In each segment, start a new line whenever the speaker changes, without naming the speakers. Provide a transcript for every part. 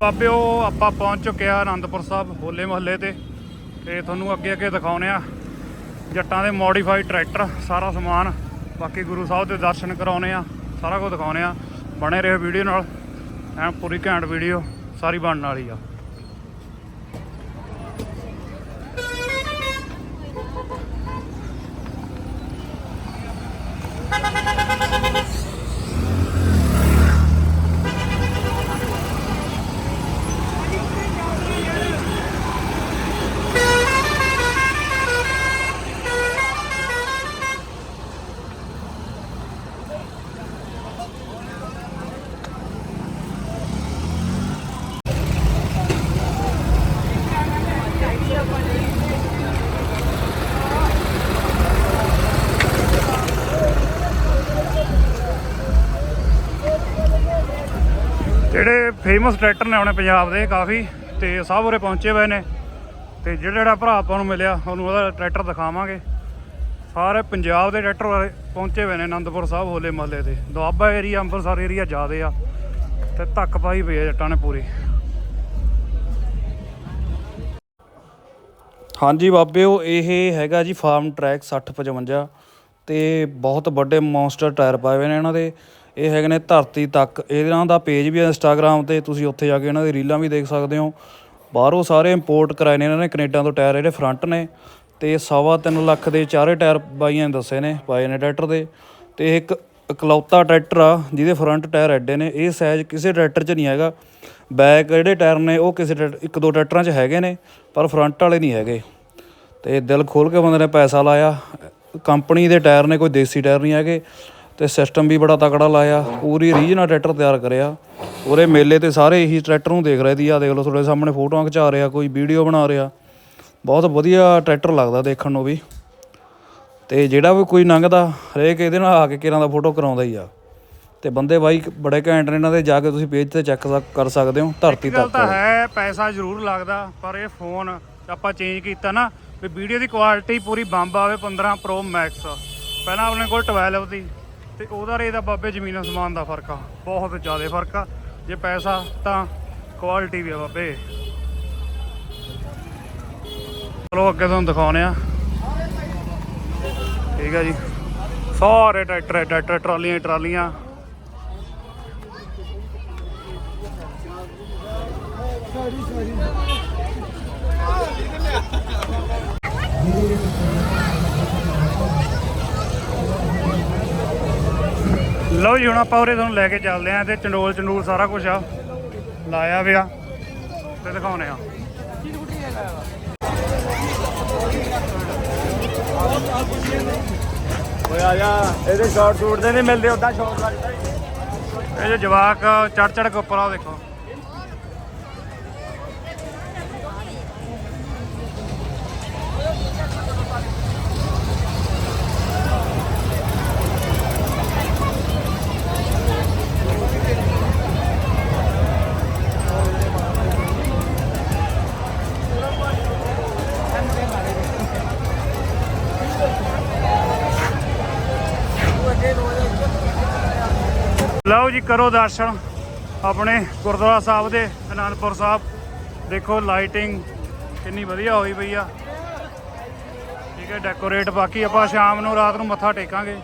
ਬਾਬਿਓ ਆਪਾਂ ਪਹੁੰਚ ਚੁੱਕੇ ਆ ਆਨੰਦਪੁਰ ਸਾਹਿਬ, ਹੋਲੇ ਮਹੱਲੇ ਤੇ। ਤੇ ਤੁਹਾਨੂੰ ਅੱਗੇ ਅੱਗੇ ਦਿਖਾਉਨੇ ਆ ਜੱਟਾਂ ਦੇ ਮੋਡੀਫਾਈਡ ਟਰੈਕਟਰ ਸਾਰਾ ਸਮਾਨ। ਬਾਕੀ ਗੁਰੂ ਸਾਹਿਬ ਦੇ ਦਰਸ਼ਨ ਕਰਾਉਨੇ ਆ, ਸਾਰਾ ਕੁਝ ਦਿਖਾਉਨੇ ਆ। ਬਣੇ ਰਹੇ ਵੀਡੀਓ ਨਾਲ। ਐਂ ਪੂਰੀ ਘੈਂਟ ਵੀਡੀਓ, ਸਾਰੀ ਬਣਨ ਵਾਲੀ ਆ। ਜਿਹੜੇ ਫੇਮਸ ਟਰੈਕਟਰ ਨੇ ਆਪਣੇ ਪੰਜਾਬ ਦੇ ਕਾਫੀ, ਤੇ ਸਭ ਉਰੇ ਪਹੁੰਚੇ ਹੋਏ ਨੇ। ਤੇ ਜਿਹੜਾ ਜਿਹੜਾ ਭਰਾ ਆਪਾਂ ਨੂੰ ਮਿਲਿਆ, ਉਹਨੂੰ ਉਹਦਾ ਟਰੈਕਟਰ ਦਿਖਾਵਾਂਗੇ। ਸਾਰੇ ਪੰਜਾਬ ਦੇ ਟਰੈਕਟਰ ਵਾਲੇ ਪਹੁੰਚੇ ਹੋਏ ਨੇ ਆਨੰਦਪੁਰ ਸਾਹਿਬ, ਹੋਲੇ ਮਹੱਲੇ ਤੇ ਦੁਆਬਾ ਏਰੀਆ ਅੰਮ੍ਰਿਤਸਰ ਏਰੀਆ ਜ਼ਿਆਦੇ ਆ। ਤੇ ਧੱਕ ਪਾਈ ਪਈ ਆ ਜੱਟਾਂ ਨੇ ਪੂਰੀ। ਹਾਂਜੀ ਬਾਬਿਓ ਇਹ ਹੈਗਾ ਜੀ ਫਾਰਮ ਟਰੈਕ 6055 ਤੇ ਬਹੁਤ ਵੱਡੇ ਮੌਨਸਟਰ ਟਾਇਰ ਪਾਏ ਹੋਏ ਨੇ ਇਹਨਾਂ ਦੇ। ਇਹ ਹੈਗੇ ਨੇ ਧਰਤੀ ਤੱਕ। ਇਹਨਾਂ ਦਾ ਪੇਜ ਵੀ ਹੈ ਇੰਸਟਾਗ੍ਰam ਤੇ, ਤੁਸੀਂ ਉੱਥੇ ਜਾ ਕੇ ਇਹਨਾਂ ਦੀ ਰੀਲਾਂ ਵੀ ਦੇਖ ਸਕਦੇ ਹੋ। ਬਾਹਰੋਂ ਸਾਰੇ ਇੰਪੋਰਟ ਕਰਾਏ ਨੇ ਇਹਨਾਂ ਨੇ, ਕੈਨੇਡਾ ਤੋਂ ਟਾਇਰ ਜਿਹੜੇ ਫਰੰਟ ਨੇ। ਤੇ ਸਵਾ ਤਿੰਨ ਲੱਖ ਦੇ ਚਾਰੇ ਟਾਇਰ ਬਾਈਆਂ ਨੇ ਦੱਸੇ ਨੇ ਪਾਏ ਨੇ ਟਰੈਕਟਰ ਦੇ। ਤੇ ਇੱਕ ਇਕਲੌਤਾ ਟਰੈਕਟਰ ਆ, ਜਿਹਦੇ ਫਰੰਟ ਟਾਇਰ ਐਡੇ ਨੇ। ਇਹ ਸਾਈਜ਼ ਕਿਸੇ ਟਰੈਕਟਰ 'ਚ ਨਹੀਂ ਹੈਗਾ। ਬੈਕ ਜਿਹੜੇ ਟਾਇਰ ਨੇ, ਉਹ ਕਿਸੇ ਟਰੈਕਟਰ- ਇੱਕ ਦੋ ਟਰੈਕਟਰਾਂ 'ਚ ਹੈਗੇ ਨੇ, ਪਰ ਫਰੰਟ ਵਾਲੇ ਨਹੀਂ ਹੈਗੇ। ਤੇ ਦਿਲ ਖੋਲ ਕੇ ਬੰਦੇ ਨੇ ਪੈਸਾ ਲਾਇਆ। ਕੰਪਨੀ ਦੇ ਟਾਇਰ ਨੇ, ਕੋਈ ਦੇਸੀ ਟਾਇਰ ਨਹੀਂ ਹੈਗੇ। ਤੇ ਸਿਸਟਮ ਵੀ ਬੜਾ ਤਕੜਾ ਲਾਇਆ ਪੂਰੀ ਰੀਜਨਲ ਟਰੈਕਟਰ ਤਿਆਰ ਕਰਿਆ। ਉਹਦੇ ਮੇਲੇ ਤੇ ਸਾਰੇ ਇਹੀ ਟਰੈਕਟਰ ਨੂੰ ਦੇਖ ਰਹੇ ਦੀ ਆ ਦੇਖ ਲਓ ਤੁਹਾਡੇ ਸਾਹਮਣੇ ਫੋਟੋਆਂ ਖਿਚਾ ਰਿਹਾ ਕੋਈ ਵੀਡੀਓ ਬਣਾ ਰਿਹਾ। ਬਹੁਤ ਵਧੀਆ ਟਰੈਕਟਰ ਲੱਗਦਾ ਦੇਖਣ ਨੂੰ ਵੀ। ਤੇ ਜਿਹੜਾ ਵੀ ਕੋਈ ਲੰਘਦਾ ਹਰੇਕ ਇਹਦੇ ਨਾਲ ਆ ਕੇ ਕਿਰਾਂ ਦਾ ਫੋਟੋ ਕਰਾਉਂਦਾ ਹੀ ਆ। ਤੇ ਬੰਦੇ ਬਾਈ ਬੜੇ ਘੈਂਟ ਨੇ ਇਹਨਾਂ ਦੇ ਜਾ ਕੇ ਤੁਸੀਂ ਪੇਜ ਤੇ ਚੈੱਕ ਕਰ ਸਕਦੇ ਹੋ ਧਰਤੀ ਤੱਕ
ਤਾਂ ਹੈ ਪੈਸਾ ਜ਼ਰੂਰ ਲੱਗਦਾ ਪਰ ਇਹ ਫੋਨ ਆਪਾਂ ਚੇਂਜ ਕੀਤਾ ਨਾ ਵੀ ਵੀਡੀਓ ਦੀ ਕੁਆਲਿਟੀ ਪੂਰੀ ਬੰਬ ਆਵੇ 15 ਪ੍ਰੋ ਮੈਕਸ ਪਹਿਲਾਂ ਆਪਣੇ ਕੋਲ 12 ਸੀ। ਤੇ ਉਹਦਾ ਰੇ ਦਾ ਬਾਬੇ ਜ਼ਮੀਨ ਅਸਮਾਨ ਦਾ ਫ਼ਰਕ ਆ, ਬਹੁਤ ਜ਼ਿਆਦਾ ਫ਼ਰਕ ਆ। ਜੇ ਪੈਸਾ ਤਾਂ ਕੁਆਲਿਟੀ ਵੀ ਆ ਬਾਬੇ। ਚਲੋ ਅੱਗੇ ਤੁਹਾਨੂੰ ਦਿਖਾਉਨੇ ਆ ਠੀਕ ਆ ਜੀ। ਸਾਰੇ ਟਰੈਕਟਰ ਟਰੈਕਟਰ, ਟਰਾਲੀਆਂ ਹੀ ਟਰਾਲੀਆਂ। ਲਓ ਜੀ ਹੁਣ ਆਪਾਂ ਉਰੇ ਤੁਹਾਨੂੰ ਲੈ ਕੇ ਚੱਲਦੇ ਆਂ ਤੇ ਚੰਡੋਲ ਚੰਡੂਲ ਸਾਰਾ ਕੁਝ ਆ। ਲਾਇਆ ਵਿਆ ਤੇ ਦਿਖਾਉਨੇ ਆ।
ਓਏ ਆ ਜਾ ਇਹਦੇ ਸ਼ਾਰਟ ਸ਼ੂਟ ਦੇ ਨਹੀਂ ਮਿਲਦੇ ਉਦਾਂ ਸ਼ਾਰਟ ਲੱਗਦਾ
ਇਹ ਜੋ ਜਵਾਕ ਚੜ ਚੜ ਕੇ ਉੱਪਰ ਆ ਦੇਖੋ। ਲਓ ਜੀ, ਕਰੋ ਦਰਸ਼ਨ ਆਪਣੇ ਗੁਰਦੁਆਰਾ ਸਾਹਿਬ ਦੇ, ਅਨੰਦਪੁਰ ਸਾਹਿਬ। ਦੇਖੋ ਲਾਈਟਿੰਗ ਕਿੰਨੀ ਵਧੀਆ ਹੋਈ ਪਈ ਆ। ਠੀਕ ਹੈ ਡੈਕੋਰੇਟ ਬਾਕੀ ਆਪਾਂ ਸ਼ਾਮ ਨੂੰ, ਰਾਤ ਨੂੰ ਮੱਥਾ ਟੇਕਾਂਗੇ।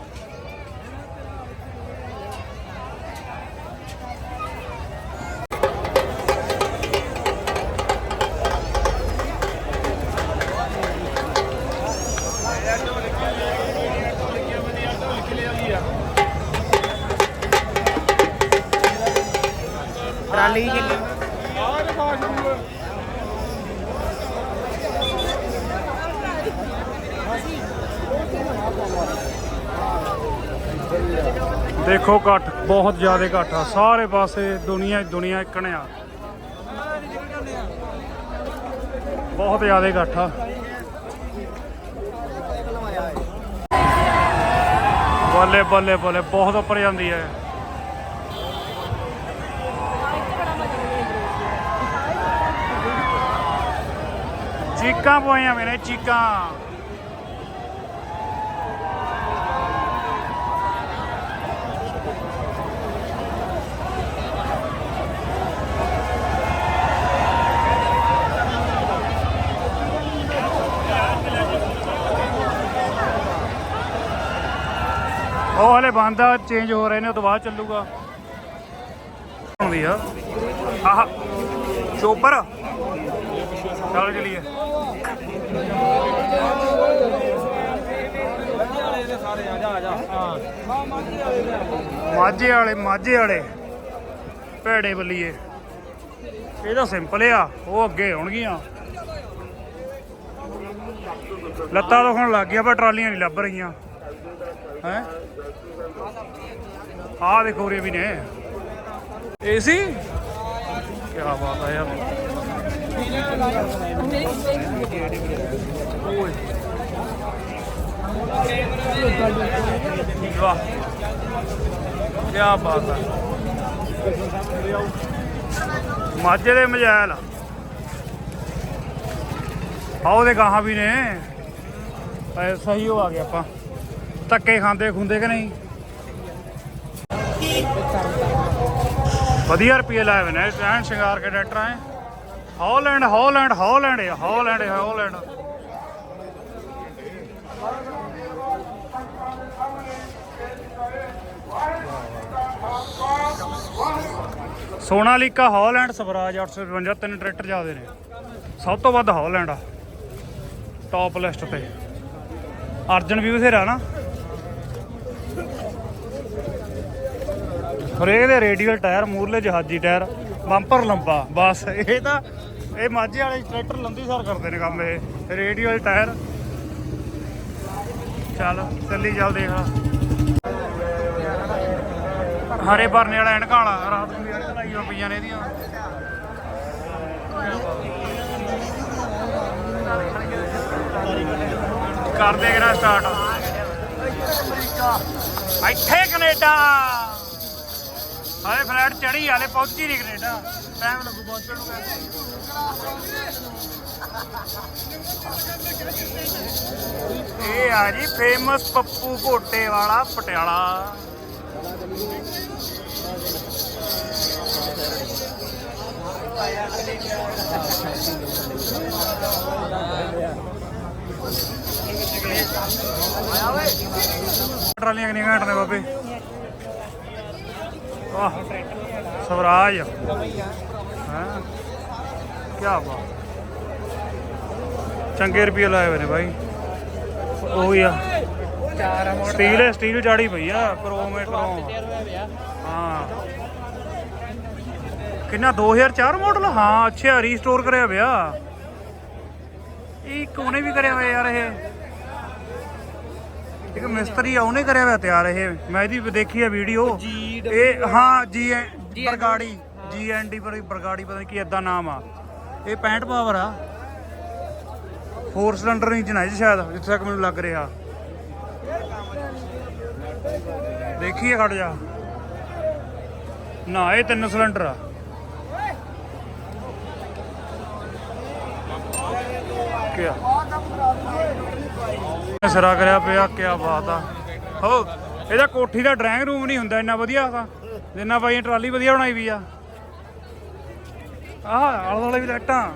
ਦੇਖੋ ਘੱਟ, ਬਹੁਤ ਜ਼ਿਆਦਾ ਘੱਟ ਆ। ਸਾਰੇ ਪਾਸੇ ਦੁਨੀਆ ਹੀ ਦੁਨੀਆ ਇੱਕਣ ਬਹੁਤ ਜ਼ਿਆਦਾ ਇਕੱਠ ਆ। ਬੱਲੇ ਬੱਲੇ ਬੱਲੇ, ਬਹੁਤ ਉੱਪਰ ਜਾਂਦੀ ਹੈ। चीक पोया
मेरे, चीका। वो हाले बंद चेंज हो रहे हैं तो बाद चलूगा। आह ਚੋਪਰ ਚੱਲ ਚਲੀਏ। ਮਾਝੇ ਵਾਲੇ ਮਾਝੇ ਵਾਲੇ। ਭੇੜੇ ਬੱਲੀਏ। ਇਹ ਤਾਂ ਸਿੰਪਲ ਆ, ਉਹ ਅੱਗੇ ਆਉਣਗੀਆਂ ਲੱਤਾਂ ਦੁਖਣ ਲੱਗ ਗਿਆ ਪਰ ਟਰਾਲੀਆਂ ਨਹੀਂ ਲੱਭ ਰਹੀਆਂ। ਹੈ? ਆਹ ਦੇਖੋ ਰੇ ਵੀ ਨੇ। ਏਸੀ? ਕੀ ਬਾਤ ਆ ਯਾਰ। ਓਏ। ਵਾਹ। ਕੀ ਬਾਤ ਆ। ਮਾਝੇ ਦੇ ਮਜੈਲ ਆਓ ਦੇ ਗਾਹਾਂ ਵੀ ਨੇ। ਐ ਸਹੀ ਹੋ ਆ ਗਿਆ ਆਪਾਂ। ਧੱਕੇ ਖਾਂਦੇ ਖੁੰਦੇ ਕਿ ਨਹੀਂ? ਵਧੀਆ ਰੁਪਏ ਲਾਏ ਨੇ ਐਨ ਸ਼ਿੰਗਾਰ ਕੇ ਟਰੈਕਟਰ ਐ। ਹਾਲੈਂਡ ਹੌਲੈਂਡ ਹਾਲੈਂਡ ਆ, ਹਾਲੈਂਡ ਆ, ਸੋਨਾਲੀਕਾ ਹਾਲੈਂਡ ਸਵਰਾਜ 855 ਤਿੰਨ ਟਰੈਕਟਰ ਜਾਦੇ ਨੇ। ਸਭ ਤੋਂ ਵੱਧ ਹੌਲੈਂਡ ਆ। ਟੌਪ ਲਿਸਟ ਤੇ। ਅਰਜਨ ਵੀ ਬਥੇਰਾ ਨਾ। ਹਰੇਕ ਦੇ ਰੇਡੀਅਲ ਟਾਇਰ ਮੂਰਲੇ ਜਹਾਜੀ ਟਾਇਰ, ਬੰਪਰ ਲੰਬਾ, ਬਸ। ਇਹ ਤਾਂ, ਇਹ ਮਾਝੇ ਵਾਲੇ ਟਰੈਕਟਰ ਲੰਬੀ ਸਰ ਕਰਦੇ ਨੇ ਕੰਮ ਇਹ। Radial tyre. ਚੱਲ, ਚੱਲੀ ਚੱਲ ਦੇਖ ਲਾ। ਹਰੇ ਭਰਨੇ ਵਾਲਾ ਐਨਕਾਂ ਵਾਲਾ, ਰਾਤ ਨੂੰ ਵੀ ਐਨਕਾਂ ਪਈਆਂ ਨੇ ਇਹਦੀਆਂ। ਕਰਦੇ ਕਿਹੜਾ ਸਟਾਰਟ ਇੱਥੇ ਕੈਨੇਡਾ! ਹਾਲੇ ਫਲੈਟ ਚੜੀ ਹਾਲੇ ਪਹੁੰਚੀ ਨਹੀਂ ਕੈਨੇਡਾ। ਟਾਈਮ ਲੱਗੂ ਪਹੁੰਚਣ ਨੂੰ ਕਹਿੰਦੇ। ਇਹ ਆ ਜੀ ਫੇਮਸ ਪੱਪੂ ਘੋਟੇ ਵਾਲਾ ਪਟਿਆਲਾ। ਟਰਾਲੀਆਂ ਕਿੰਨੀਆਂ ਘੰਟ ਬਾਬੇ? ਵਾਹ ਸਵਰਾਜ ਹਾਂ ਕੀ ਬਾਤ ਚੰਗੇ ਰੁਪਏ ਲਾਏ ਹੋਏ ਨੇ ਬਾਈ ਉਹੀ ਆ ਸਟੀਲ ਸਟੀਲ ਚਾੜੀ ਪਈ ਆ ਕਰੋਮ ਹੈ ਕਰੋਮ ਹਾਂ ਕਿੰਨਾ 2004 ਮਾਡਲ ਹਾਂ ਅੱਛਾ ਰੀਸਟੋਰ ਕਰਿਆ ਪਿਆ ਇਹ ਕੋਨੇ ਵੀ ਕਰਿਆ ਹੋਇਆ ਯਾਰ ਇਹ ਇੱਕ ਮਿਸਤਰੀ ਆ ਉਹਨੇ ਕਰਿਆ ਹੋਇਆ ਤਿਆਰ ਇਹ। ਮੈਂ ਇਹਦੀ ਦੇਖੀ ਆ ਵੀਡੀਓ। ਇਹ ਹਾਂ ਜੀ ਬਰਗਾੜੀ। ਜੀ ਐਨ ਡੀ ਬਰਗਾੜੀ ਪਤਾ ਨਹੀਂ ਕੀ ਏਦਾਂ ਨਾਮ ਆ। ਇਹ 65 ਪਾਵਰ ਆ। 4 ਸਿਲੰਡਰ ਇੰਜਨ ਹੈ ਜੀ ਸ਼ਾਇਦ ਜਿੱਥੇ ਤੱਕ ਮੈਨੂੰ ਲੱਗ ਰਿਹਾ। ਦੇਖੀਏ ਖੜ ਜਾ। ਨਾ ਇਹ ਤਿੰਨ ਸਿਲੰਡਰ ਆ। ਕਿਆ? ਸਰਾ ਕਰਿਆ ਪਿਆ, ਕਿਆ ਬਾਤ ਆ। ਹੋ, ਇਹਦਾ ਕੋਠੀ ਦਾ ਡਰਾਇੰਗ ਰੂਮ ਨਹੀਂ ਹੁੰਦਾ, ਇੰਨਾ ਵਧੀਆ ਤਾਂ। ਜਿੰਨਾ ਬਾਈ ਟਰਾਲੀ ਵਧੀਆ ਬਣਾਈ ਵੀ ਆ। ਆਹ, ਆਲੇ ਦੁਆਲੇ ਵੀ ਲਾਈਟਾਂ।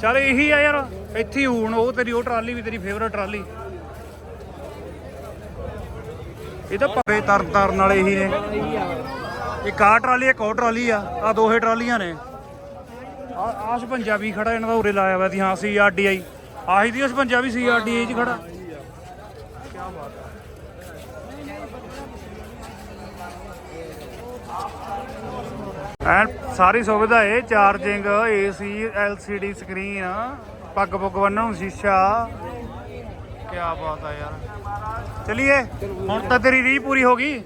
ਚੱਲ ਇਹੀ ਆ ਯਾਰ, ਇੱਥੇ ਹੀ ਹੁਣ, ਉਹ ਤੇਰੀ, ਉਹ ਟਰਾਲੀ ਵੀ ਤੇਰੀ ਫੇਵਰਟ ਟਰਾਲੀ। ਇਹ ਤਾਂ ਪਵੇ ਤਰ ਤਰਨ ਵਾਲੇ ਇਹੀ ਨੇ। ਇੱਕ ਆਹ ਟਰਾਲੀ, ਇੱਕ ਉਹ ਟਰਾਲੀ ਆ ਆ ਦੋਹੇ ਟਰਾਲੀਆਂ ਨੇ। ਆਸ਼ ਪੰਜਾਬੀ ਖੜਾ, ਇਹਨਾਂ ਦਾ ਉਰੇ ਲਾਇਆ ਹੋਇਆ ਸੀ, ਹਾਂ, ਸੀ ਆਰਡੀਆਈ ਆਹੀ ਦੀ ਉਸ ਪੰਜਾਬੀ ਸੀ ਆਰਡੀਆਈ ਚ ਖੜਾ। ਐਨ ਸਾਰੀ ਸੁਵਿਧਾ ਹੈ ਚਾਰਜਿੰਗ ਏਸੀ ਐਲਸੀਡੀ ਸਕਰੀਨ ਪੱਗ ਪੁੱਗ ਬੰਨਣ ਨੂੰ ਸ਼ੀਸ਼ਾ। ਕੀ ਬਾਤ ਆ ਯਾਰ। ਚਲਿਏ ਹੁਣ ਤਾਂ ਤੇਰੀ ਰੀ ਪੂਰੀ ਹੋ ਗਈ।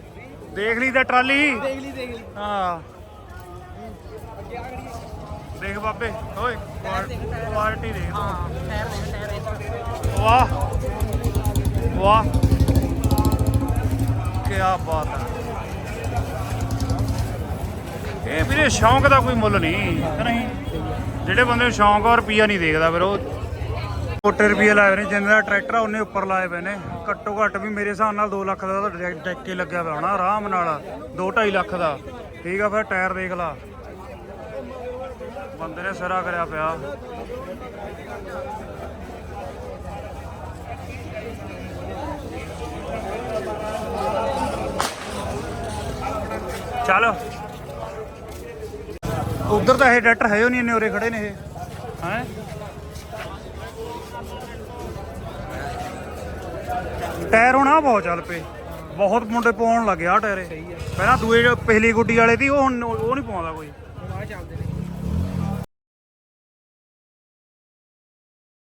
ਦੇਖ ਲਈ ਤਾਂ ਟਰਾਲੀ। ਦੇਖ ਲਈ ਦੇਖ ਲਈ। ਹਾਂ। ਦੇਖ ਬਾਬੇ ਓਏ ਕੁਆਲਿਟੀ ਦੇਖ। ਤੂੰ ਵਾਹ ਵਾਹ। ਕੀ ਬਾਤ ਹੈ ਇਹ ਵੀਰੇ ਸ਼ੌਂਕ ਦਾ ਕੋਈ ਮੁੱਲ ਨਹੀਂ ਨਹੀਂ ਜਿਹੜੇ ਬੰਦੇ ਨੂੰ ਸ਼ੌਂਕ ਆ ਰੁਪਈਆ ਨਹੀਂ ਦੇਖਦਾ ਫਿਰ ਉਹ। ਕੋਟੇ ਰੁਪਈਏ ਲਾਏ ਨੇ ਜਿੰਨੇ ਦਾ ਟਰੈਕਟਰ ਆ ਉਹਨੇ ਉੱਪਰ ਲਾਏ ਪਏ ਨੇ। ਘੱਟੋ ਘੱਟ ਵੀ ਮੇਰੇ ਹਿਸਾਬ ਨਾਲ 2 ਲੱਖ ਦਾ ਤਾਂ ਲੱਗਿਆ ਪਿਆ ਹੋਣਾ ਆਰਾਮ ਨਾਲ। 2.5 ਲੱਖ ਦਾ। ਠੀਕ ਆ ਫਿਰ ਟਾਇਰ ਦੇਖ ਲਾ। ਬੰਦੇ ਨੇ ਸਿਰਾ ਕਰਿਆ ਪਿਆ ਚੱਲ ਉਧਰ ਤਾਂ ਇਹ ਡਾਕਟਰ ਹੈ ਹੀ ਨਹੀਂ ਇੰਨੇ ਉਰੇ ਖੜੇ ਨੇ ਇਹ ਹੈ ਟਾਇਰ ਹੁਣ ਆ ਬਹੁਤ ਚੱਲ ਪਏ ਬਹੁਤ ਮੁੰਡੇ ਪਾਉਣ ਲੱਗੇ ਆ ਟਾਇਰ ਇਹ। ਪਹਿਲਾਂ ਦੂਏ ਜੋ ਪਹਿਲੀ ਗੁੱਡੀ ਵਾਲੇ ਦੀ ਉਹ ਹੁਣ ਉਹ ਨਹੀਂ ਪਾਉਂਦਾ ਕੋਈ।
ਆ ਚੱਲਦੇ ਨੇ।